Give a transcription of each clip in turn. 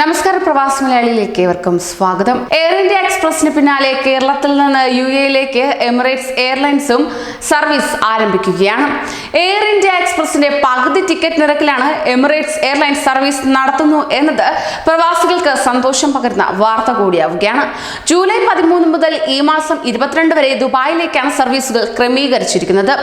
നമസ്കാരം പ്രവാസി മലയാളിയിലേക്ക് ഏവർക്കും സ്വാഗതം. എയർ ഇന്ത്യ എക്സ്പ്രസിന് പിന്നാലെ കേരളത്തിൽ നിന്ന് യു എയിലേക്ക് എമിറേറ്റ്സ് എയർലൈൻസും സർവീസ് ആരംഭിക്കുകയാണ്. എയർ ഇന്ത്യ എക്സ്പ്രസിന്റെ പകുതി ടിക്കറ്റ് നിരക്കിലാണ് എമിറേറ്റ്സ് എയർലൈൻസ് സർവീസ് നടത്തുന്നു എന്നത് പ്രവാസികൾക്ക് സന്തോഷം പകരുന്ന വാർത്ത കൂടിയാവുകയാണ്. ജൂലൈ പതിമൂന്ന് മുതൽ ഈ മാസം ഇരുപത്തിരണ്ട് വരെ ദുബായിലേക്കാണ് സർവീസുകൾ ക്രമീകരിച്ചിരിക്കുന്നത്.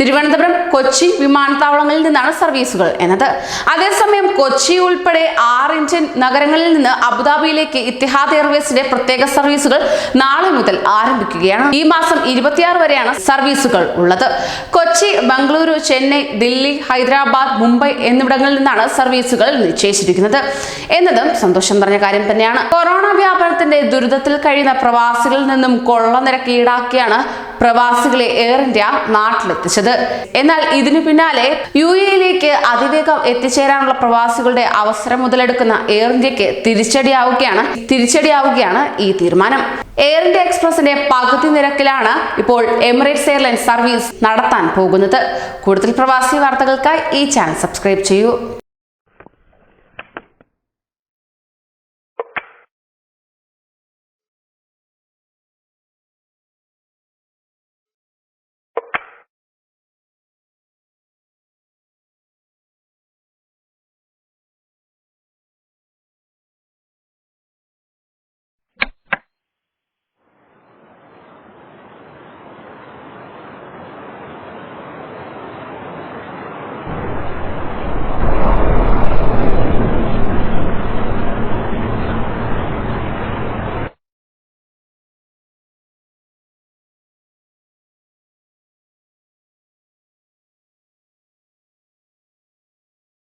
തിരുവനന്തപുരം കൊച്ചി വിമാനത്താവളങ്ങളിൽ നിന്നാണ് സർവീസുകൾ എന്നത്. അതേസമയം കൊച്ചി ഉൾപ്പെടെ ആറ് ഇന്ത്യൻ നഗരങ്ങളിൽ നിന്ന് അബുദാബിയിലേക്ക് ഇത്തിഹാദ് എയർവേസിന്റെ പ്രത്യേക സർവീസുകൾ നാളെ മുതൽ ആരംഭിക്കുകയാണ്. ഈ മാസം ഇരുപത്തിയാറ് വരെയാണ് സർവീസുകൾ ഉള്ളത്. കൊച്ചി ബംഗളൂരു ചെന്നൈ ദില്ലി ഹൈദരാബാദ് മുംബൈ എന്നിവിടങ്ങളിൽ നിന്നാണ് സർവീസുകൾ നിശ്ചയിച്ചിരിക്കുന്നത്. എന്നതും സന്തോഷം നിറഞ്ഞ കാര്യം തന്നെയാണ്. കൊറോണ വ്യാപനത്തിന്റെ ദുരിതത്തിൽ കഴിയുന്ന പ്രവാസികളിൽ നിന്നും കൊള്ള നിരക്ക് ഈടാക്കിയാണ് പ്രവാസികളെ എയർ ഇന്ത്യ നാട്ടിലെത്തിച്ചത്. എന്നാൽ ഇതിനു പിന്നാലെ യു എയിലേക്ക് അതിവേഗം എത്തിച്ചേരാനുള്ള പ്രവാസികളുടെ അവസരം മുതലെടുക്കുന്ന എയർ ഇന്ത്യയ്ക്ക് തിരിച്ചടിയാവുകയാണ് തിരിച്ചടിയാവുകയാണ് ഈ തീരുമാനം. എയർ ഇന്ത്യ എക്സ്പ്രസിന്റെ പകുതി നിരക്കിലാണ് ഇപ്പോൾ എമിറേറ്റ്സ് എയർലൈൻസ് സർവീസ് നടത്താൻ പോകുന്നത്. കൂടുതൽ പ്രവാസി വാർത്തകൾക്കായി ഈ ചാനൽ സബ്സ്ക്രൈബ് ചെയ്യൂ.